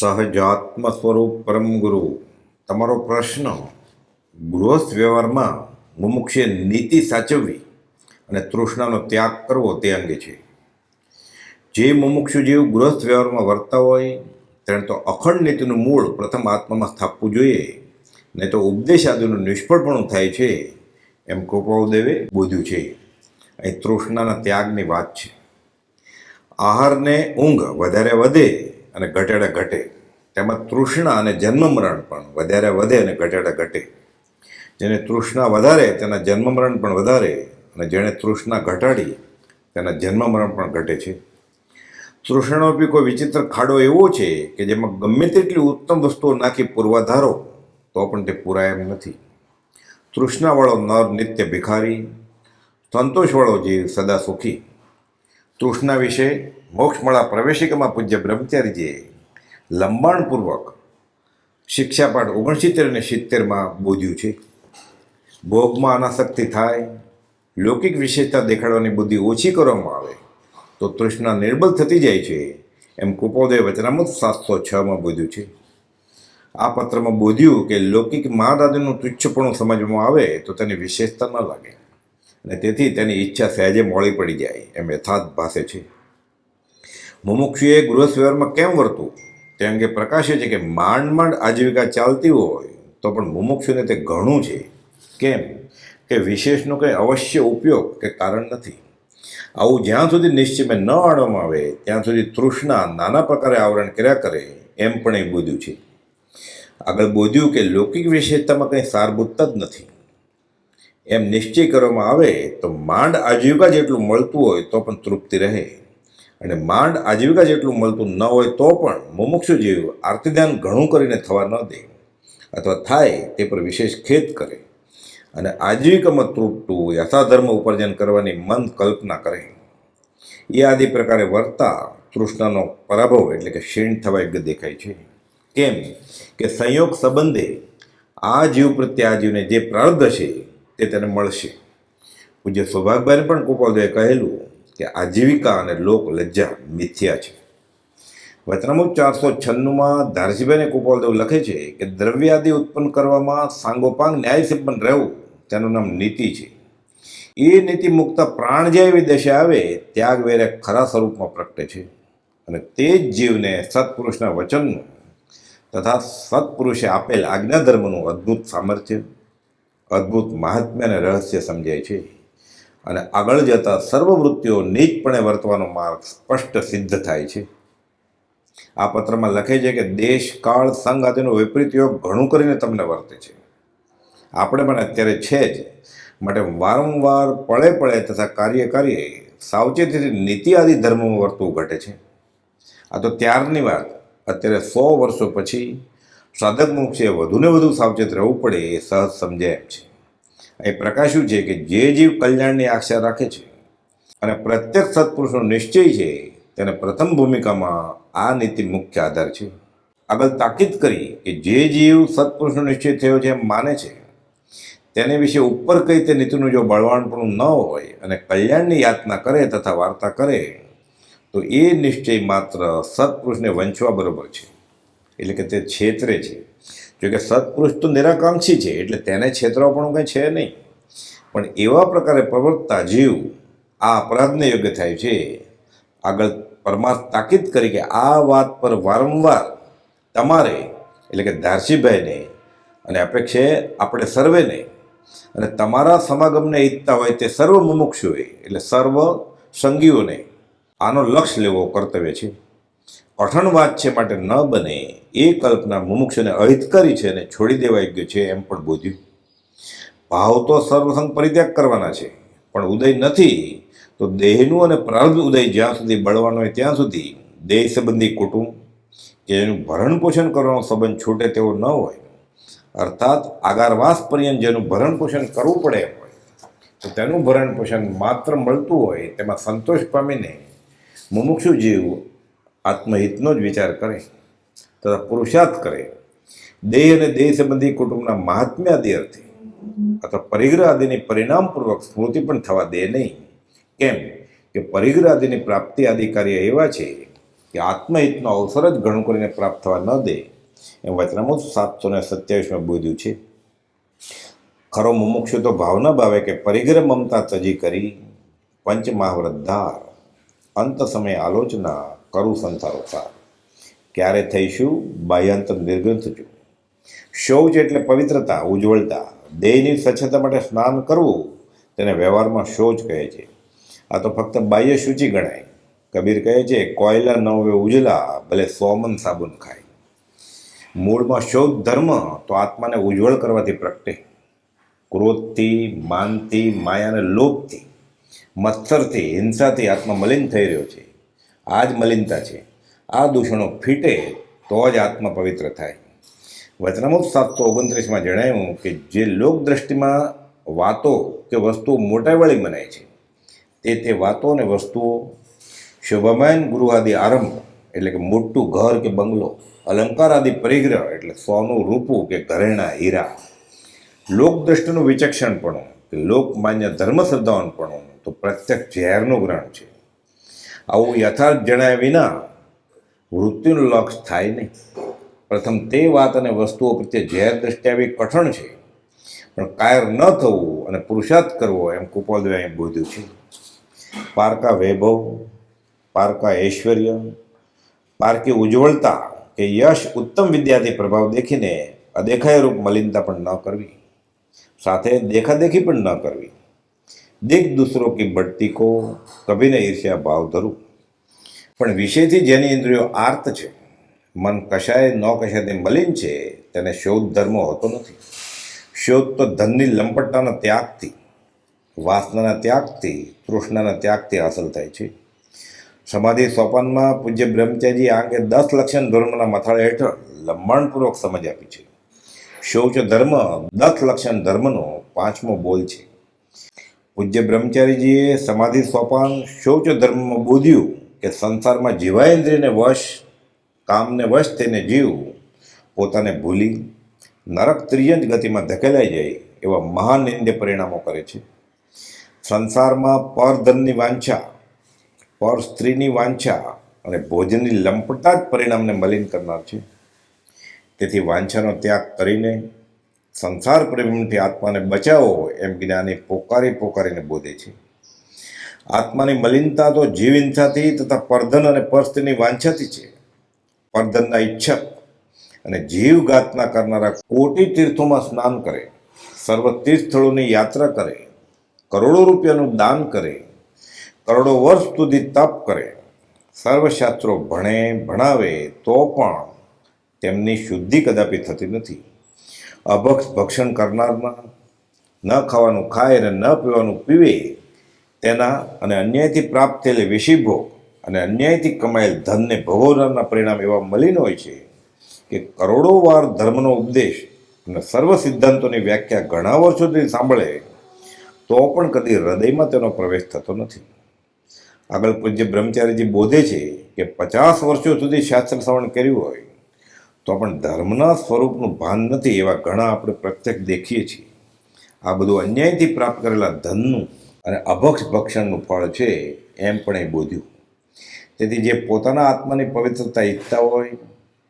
સહજાત્મ સ્વરૂપ પરમ ગુરુ. તમારો પ્રશ્ન ગૃહસ્થ વ્યવહારમાં મુમુક્ષે નીતિ સાચવવી અને તૃષ્ણાનો ત્યાગ કરવો તે અંગે છે. જે મુમુક્ષુ જીવ ગૃહસ્થ વ્યવહારમાં વર્તા હોય, તેણે તો અખંડ નીતિનું મૂળ પ્રથમ આત્મામાં સ્થાપવું જોઈએ. નહીં તો ઉપદેશ આદિનું નિષ્ફળપણું થાય છે. એમ કૃપાદેવે બોધ્યું છે. અહીં તૃષ્ણાના ત્યાગની વાત છે. આહારને ઊંઘ વધારે વધે અને ઘટેડે ઘટે. તેમાં તૃષ્ણા અને જન્મ મરણ પણ વધારે વધે અને ઘટેડે ઘટે. જેને તૃષ્ણા વધારે, તેના જન્મ મરણ પણ વધારે. અને જેણે તૃષ્ણા ઘટાડી, તેના જન્મ મરણ પણ ઘટે છે. તૃષ્ણનો બી કોઈ વિચિત્ર ખાડો એવો છે કે જેમાં ગમે તેટલી ઉત્તમ વસ્તુઓ નાખી પૂર્વાધારો, તો પણ તે પૂરાય એમ નથી. તૃષ્ણાવાળો નર નિત્ય ભિખારી, સંતોષવાળો જીવ સદા સુખી. તૃષ્ણા વિશે મોક્ષમળા પ્રવેશિકામાં પૂજ્ય બ્રહ્મચારીજીએ લંબાણપૂર્વક શિક્ષાપાઠ ઓગણસિત્તેર અને સિત્તેરમાં બોધ્યું છે. ભોગમાં અનાસક્તિ થાય, લૌકિક વિશેષતા દેખાડવાની બુદ્ધિ ઓછી કરવામાં આવે, તો તૃષ્ણા નિર્બલ થતી જાય છે એમ કૃપોદય વચનામૃત સાતસો છમાં બોધ્યું છે. આ પત્રમાં બોધ્યું કે લૌકિક મહાદાદીનું તુચ્છપણું સમજવામાં આવે તો તેની વિશેષતા ન લાગે. અને તેથી તેની ઈચ્છા સહેજે મોડી પડી જાય, એમ યથાર્થ ભાષે છે. મુમુક્ષુએ ગૃહસ્થ વ્યવહારમાં કેમ વર્તું? તે અંગે પ્રકાશે છે કે માંડ માંડ આજીવિકા ચાલતી હોય, તો પણ મુમુક્ષુને તે ઘણું છે. કેમ? કે વિશેષનો કંઈ અવશ્ય ઉપયોગ કે કારણ નથી. આવું જ્યાં સુધી નિશ્ચયમાં ન આડવામાં આવે, ત્યાં સુધી તૃષ્ણા નાના પ્રકારે આવરણ કર્યા કરે, એમ પણ એ બોધ્યું છે. આગળ બોધ્યું કે લૌકિક વિશેષતામાં કંઈ સારભૂતતા જ નથી. એમ નિશ્ચય કરવામાં આવે તો માંડ આજીવિકા જેટલું મળતું હોય તો પણ તૃપ્તિ રહે. અને માંડ આજીવિકા જેટલું મળતું ન હોય તો પણ મુમુક્ષુ જીવ આરતી ધ્યાન ઘણું કરીને થવા ન દે અથવા થાય તે પર વિશેષ ખેદ કરે. અને આજીવિકામાં તૃપ્તું યથાધર્મ ઉપાર્જન કરવાની મન કલ્પના કરે. એ આદિ પ્રકારે વર્તા તૃષ્ણાનો પરાભવ એટલે કે ક્ષીણ થવા યોગ્ય દેખાય છે. કેમ કે સંયોગ સંબંધે આ જીવ પ્રત્યે આ જીવને જે પ્રારબ્ધ છે તે તેને મળશે. પૂજ્ય સૌભાગભાઈને પણ કૃપાલદેવે કહેલું કે આજીવિકા અને લોક લજ્જા મિથ્યા છે. વચનામુખ ચારસો છન્નુંમાં ધારસીભાઈને ગોપાલદેવ લખે છે કે દ્રવ્યાદિ ઉત્પન્ન કરવામાં સાંગોપાંગ ન્યાય સંપન્ન રહેવું તેનું નામ નીતિ છે. એ નીતિ મુક્ત પ્રાણ જે એવી દશા આવે ત્યાગ વેરે ખરા સ્વરૂપમાં પ્રગટે છે. અને તે જ જીવને સત્પુરુષના વચનનું તથા સત્પુરુષે આપેલ આજ્ઞાધર્મનું અદ્ભુત સામર્થ્ય અદ્ભુત મહાત્મ્ય અને રહસ્ય સમજાય છે. અને આગળ જતા સર્વ વૃત્તિઓ નીચપણે વર્તવાનો માર્ગ સ્પષ્ટ સિદ્ધ થાય છે. આ પત્રમાં લખે છે કે દેશ, કાળ, સંઘ આદિનો વિપરીત યોગ ઘણું કરીને તમને વર્તે છે. આપણે પણ અત્યારે છે જ. માટે વારંવાર પળે પળે તથા કાર્ય કરીએ, સાવચેતીથી નીતિ આદિ ધર્મમાં વર્તવું ઘટે છે. આ તો ત્યારની વાત. અત્યારે સો વર્ષો પછી સાધક મુક્ષે વધુને વધુ સાવચેત રહેવું પડે એ સહજ સમજાય એમ છે. એ પ્રકાશ્યું છે કે જે જીવ કલ્યાણની આશા રાખે છે અને પ્રત્યેક સત્પુરુષનો નિશ્ચય છે, તેને પ્રથમ ભૂમિકામાં આ નીતિ મુખ્ય આધાર છે. આગળ તાકીદ કરી કે જે જીવ સત્પુરુષનો નિશ્ચય થયો છે એમ માને છે, તેને વિશે ઉપર કઈ તે નીતિનું જો બળવાણપણું ન હોય અને કલ્યાણની યાતના કરે તથા વાર્તા કરે, તો એ નિશ્ચય માત્ર સત્પુરુષને વંચવા બરોબર છે. એટલે કે તે છેતરે છે. જોકે સત્પુરુષ તો નિરાકાંક્ષી છે, એટલે તેને છેતરવા પણ કંઈ છે નહીં. પણ એવા પ્રકારે પ્રવર્તતા જીવ આ અપરાધને યોગ્ય થાય છે. આગળ પરમાર્થ તાકીદ કરી કે આ વાત પર વારંવાર તમારે, એટલે કે ધારસીભાઈને અને અપેક્ષે આપણે સર્વેને અને તમારા સમાગમને ઈચ્છતા હોય તે સર્વ મુમુક્ષુએ, એટલે સર્વ સંગીઓને આનો લક્ષ્ય લેવો કર્તવ્ય છે. કઠણ છે માટે ન બને, એ કલ્પના મુમુક્ષને અહિત કરી છે અને છોડી દેવાઈ ગયો છે એમ પણ બોધ્યું. ભાવ તો સર્વસંગ પરિત્યાગ કરવાના છે, પણ ઉદય નથી, તો દેહનું અને પ્રારબ્ધ ઉદય જ્યાં સુધી બળવાનો હોય ત્યાં સુધી દેહ સંબંધી કુટુંબ કે એનું ભરણ પોષણ કરવાનો સંબંધ છૂટે તેવો ન હોય, અર્થાત આગારવાસ પર્યંત જેનું ભરણ પોષણ કરવું પડે હોય, તો તેનું ભરણ પોષણ માત્ર મળતું હોય તેમાં સંતોષ પામીને મુમુક્ષુ જીવ આત્મહિતનો જ વિચાર કરે, તથા પુરુષાર્થ કરે. દેહ અને દેહ સંબંધી કુટુંબના મહાત્મ્ય આદિ અર્થે, અથવા પરિગ્રહ આદિની પરિણામપૂર્વક સ્મૃતિ પણ થવા દે નહીં. કેમ કે પરિગ્રહ આદિની પ્રાપ્તિ આદિ કાર્ય એવા છે કે આત્મહિતનો અવસર જ ઘણું કરીને પ્રાપ્ત થવા ન દે. એમ વચનામૃત સાતસો ને સત્યાવીસમાં બોધ્યું છે. ખરો મુમુક્ષુ તો ભાવના ભાવે કે પરિગ્રહ મમતા તજી કરી પંચ મહાવ્રદ્ધાર અંત સમય આલોચના કરું સંસારો, સાર. ક્યારે થઈશું? બાહ્યાંતર નિર્ગ્રંથ છું શૌચ એટલે પવિત્રતા, ઉજ્જવળતા. દેહની સ્વચ્છતા માટે સ્નાન કરવું તેને વ્યવહારમાં શૌચ કહે છે. આ તો ફક્ત બાહ્ય શુચિ ગણાય. કબીર કહે છે, કોયલા ન હોય ઉજલા, ભલે સોમન સાબુન ખાય. મૂળમાં શોધ ધર્મ, તો આત્માને ઉજ્જવળ કરવાથી પ્રગટે. ક્રોધથી, માનથી માયા અને લોભથી, મત્સરથી, હિંસાથી આત્મા મલિન થઈ રહ્યો છે. આ જ મલિનતા છે. આ દૂષણો ફીટે તો જ આત્મા પવિત્ર થાય. વચનામૃત સાતસો ઓગણત્રીસમાં જણાવ્યું કે જે લોક દ્રષ્ટિમાં વાતો કે વસ્તુઓ મોટાવાળી મનાય છે, તે તે વાતો અને વસ્તુઓ શોભામાન ગૃહ આદિ આરંભ એટલે કે મોટું ઘર કે બંગલો, અલંકાર આદિ પરિગ્રહ એટલે સોનું, રૂપું કે ઘરેણા, હીરા. લોકદ્રષ્ટિનું વિચક્ષણપણું કે લોકમાન્ય ધર્મ શ્રદ્ધાવાનપણું તો પ્રત્યક્ષ ઝેરનું ગ્રહણ છે. આવું યથાર્થ જણાવ્યા વિના મૃત્યુનું લક્ષ થાય નહીં. પ્રથમ તે વાત અને વસ્તુઓ પ્રત્યે ઝેર દ્રષ્ટિ આવી કઠણ છે. પણ કાયર ન થવું અને પુરુષાર્થ કરવો એમ કુપોલદેવે અહીં બોધ્યું છે. પારકા વૈભવ, પારકા ઐશ્વર્ય, પારકી ઉજ્જવળતા કે યશ ઉત્તમ વિદ્યાથી પ્રભાવ દેખીને અદેખાય રૂપ મલિનતા પણ ન કરવી. સાથે દેખાદેખી પણ ન કરવી. દેખ દૂસરો કી બઢતી કો કભીને ઈર્ષ્યા ભાવ ધરું. પણ વિષયથી જેની ઇન્દ્રિયો આર્ત છે, મન કશાય ન કશાય તે મલિન છે, તેને શોધ ધર્મ હોતો નથી. શોધ તો ધનની લંપટતાના ત્યાગથી, વાસનાના ત્યાગથી, તૃષ્ણાના ત્યાગથી હાંસલ થાય છે. સમાધિ સોપાનમાં પૂજ્ય બ્રહ્મચારી આ અંગે દસ લક્ષણ ધર્મના મથાળે હેઠળ લંબાણપૂર્વક સમજ આપી છે. શૌચ ધર્મ દસ લક્ષણ ધર્મનો પાંચમો બોલ છે. પૂજ્ય બ્રહ્મચારીજીએ સમાધિ સોપાન શૌચ ધર્મમાં બોધ્યું કે સંસારમાં જીવાઇન્દ્રિયને વશ, કામને વશ થઈને જીવ, પોતાને ભૂલી, નરક ત્રિયંજ ગતિમાં ધકેલાઈ જાય એવા મહાન નિંદ્ય પરિણામો કરે છે. સંસારમાં પરધનની વાંછા પર સ્ત્રીની વાંછા અને ભોજનની લંપટા જ પરિણામને મલિન કરનાર છે. તેથી વાંછાનો ત્યાગ કરીને સંસાર પ્રેમથી આત્માને બચાવો એમ જ્ઞાની પોકારી પોકારીને બોધે છે. આત્માની મલિનતા તો જીવ હિંસાથી તથા પરધન અને પરસ્ત્રીની વાંછાથી છે. પરધનના ઈચ્છક અને જીવઘાતના કરનારા કોટી તીર્થોમાં સ્નાન કરે, સર્વ તીર્થ સ્થળોની યાત્રા કરે, કરોડો રૂપિયાનું દાન કરે, કરોડો વર્ષ સુધી તપ કરે સર્વશાસ્ત્રો ભણે, ભણાવે તો પણ તેમની શુદ્ધિ કદાપી થતી નથી. અભક્ષ ભક્ષણ કરનારના ન ખાવાનું ખાય અને ન પીવાનું પીવે તેના અને અન્યાયથી પ્રાપ્ત થયેલી વિષયભોગ અને અન્યાયથી કમાયેલ ધનને ભોગવનારના પરિણામ એવા મલિન હોય છે કે કરોડો વાર ધર્મનો ઉપદેશ અને સર્વ સિદ્ધાંતોની વ્યાખ્યા ઘણા વર્ષો સુધી સાંભળે તો પણ કદી હૃદયમાં તેનો પ્રવેશ થતો નથી. આગળ પૂજ્ય બ્રહ્મચારીજી બોધે છે કે પચાસ વર્ષો સુધી શાસ્ત્ર શ્રવણ કર્યું હોય તો પણ ધર્મના સ્વરૂપનું ભાન નથી એવા ઘણા આપણે પ્રત્યક્ષ દેખીએ છીએ. આ બધું અન્યાયથી પ્રાપ્ત કરેલા ધનનું અને અભક્ષ ભક્ષણનું ફળ છે એમ પણ એ બોધ્યું. તેથી જે પોતાના આત્માની પવિત્રતા ઈચ્છતા હોય,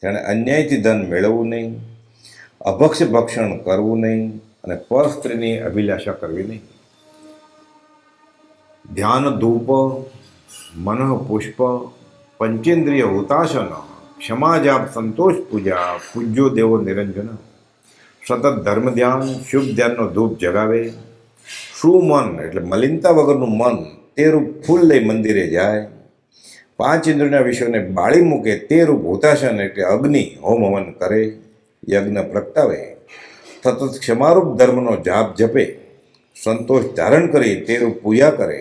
તેણે અન્યાયથી ધન મેળવવું નહીં, અભક્ષ ભક્ષણ કરવું નહીં અને પર સ્ત્રીની અભિલાષા કરવી નહીં. ધ્યાન ધૂપ, મનઃ પુષ્પ, પંચેન્દ્રિય હુતાશન ક્ષમા જાપ સંતોષ પૂજા પૂજ્યો દેવો નિરંજન સતત ધર્મ ધ્યાન શુભ ધ્યાનનો ધૂપ જગાવે શું મન એટલે મલિનતા વગરનું મન તે રૂપ ફૂલ લઈ મંદિરે જાય પાંચ ઇન્દ્રના વિષયોને બાળી મૂકે તે રૂપ હુતાશન એટલે અગ્નિ હોમ હવન કરે યજ્ઞ પ્રગટાવે સતત ક્ષમારૂપ ધર્મનો જાપ જપે સંતોષ ધારણ કરી તે રૂપ પૂજા કરે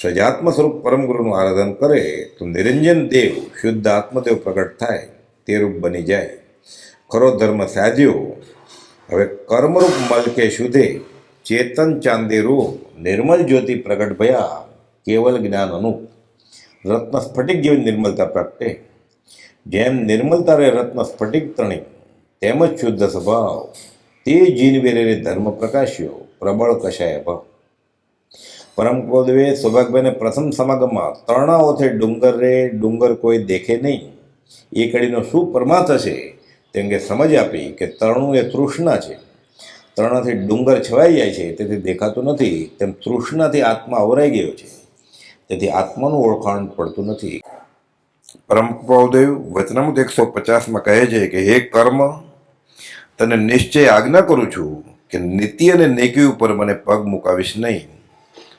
સજાત્મ સ્વરૂપ પરમ ગુરુનું આરાધન કરે, તો નિરંજન દેવ શુદ્ધ આત્મદેવ પ્રગટ થાય, તે રૂપ બની જાય. ખરો ધર્મ સાધ્યો, હવે કર્મરૂપ મલકે શુદ્ધે ચેતન ચાંદી રૂપ નિર્મલ જ્યોતિ પ્રગટ ભયા, કેવલ જ્ઞાન અનુપ. રત્ન સ્ફટિક જેવી નિર્મલતા પ્રાપ્તે. જેમ નિર્મલતા રે રત્ન સ્ફટિક તણી તેમજ શુદ્ધ સ્વભાવ. તે જીનવેરે ધર્મ પ્રકાશ્યો, પ્રબળ કશાય ભાવ. પરમ પદવે સૌભાગ્યને પ્રથમ સમાગમમાં તરણાઓથી ડુંગર રે ડુંગર કોઈ દેખે નહીં. એ કડીનો શું પરમાર્થ છે તે અંગે સમજ આપી કે તરણું એ તૃષ્ણા છે. તરણાથી ડુંગર છવાઈ જાય છે, તેથી દેખાતું નથી. તેમ તૃષ્ણાથી આત્મા અવરાઈ ગયો છે. તેથી આત્માનું ઓળખાણ પડતું નથી. પરમ પૌદેવ વચનામૃત એકસો પચાસમાં કહે છે કે, હે કર્મ, તને નિશ્ચય આજ્ઞા કરું છું કે નીતિ અને નેકી ઉપર મને પગ મુકાવીશ નહીં.